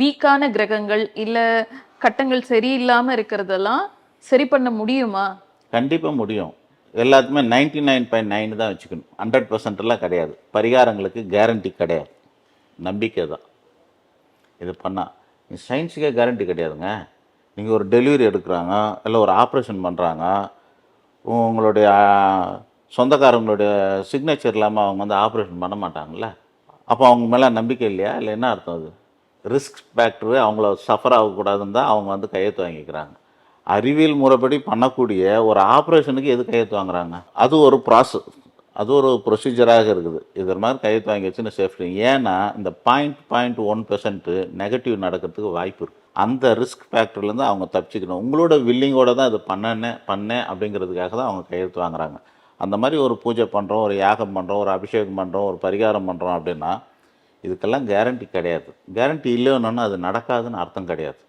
வீக்கான கிரகங்கள் இல்லை கட்டங்கள் சரியில்லாமல் இருக்கிறதெல்லாம் சரி பண்ண முடியுமா? கண்டிப்பாக முடியும். எல்லாத்துக்குமே நைன்டி நைன் பாயிண்ட் நைன் தான் வச்சுக்கணும். ஹண்ட்ரட் பர்சன்ட்லாம் கிடையாது. பரிகாரங்களுக்கு கேரண்டி கிடையாது. நம்பிக்கை தான். இது பண்ணால் சயின்ஸுக்கே கேரண்டி கிடையாதுங்க. நீங்கள் ஒரு டெலிவரி எடுக்கிறாங்க இல்லை ஒரு ஆப்ரேஷன் பண்ணுறாங்க உங்களுடைய சொந்தக்காரங்களுடைய சிக்னேச்சர் இல்லாமல் அவங்க வந்து ஆப்ரேஷன் பண்ண மாட்டாங்கல்ல? அப்போ அவங்க மேலே நம்பிக்கை இல்லையா? இல்லை என்ன அர்த்தம் அது? ரிஸ்க் ஃபேக்டரு அவங்கள சஃபர் ஆகக்கூடாதுன்னு தான் அவங்க வந்து கையெழுத்து வாங்கிக்கிறாங்க. அறிவியல் முறைப்படி பண்ணக்கூடிய ஒரு ஆப்ரேஷனுக்கு எது கையெழுத்து வாங்குறாங்க? அது ஒரு ப்ராசஸ் அது ஒரு ப்ரொசீஜராக இருக்குது. இது மாதிரி கையெழுத்து வாங்கி வச்சுன்னு சேஃப்டி ஏன்னா இந்த point point one percent negative நடக்கிறதுக்கு வாய்ப்பு இருக்குது அந்த ரிஸ்க் ஃபேக்டர்லேருந்து அவங்க தப்பிச்சுக்கணும். உங்களோட வில்லிங்கோட தான் இது பண்ணனேன் பண்ணேன் அப்படிங்கிறதுக்காக தான் அவங்க கையெழுத்து வாங்குறாங்க. அந்த மாதிரி ஒரு பூஜை பண்ணுறோம் ஒரு யாகம் பண்ணுறோம் ஒரு அபிஷேகம் பண்ணுறோம் ஒரு பரிகாரம் பண்ணுறோம் அப்படின்னா இதுக்கெல்லாம் கேரண்டி கிடையாது. கேரண்டி இல்லைன்னு அது நடக்காதுன்னு அர்த்தம் கிடையாது.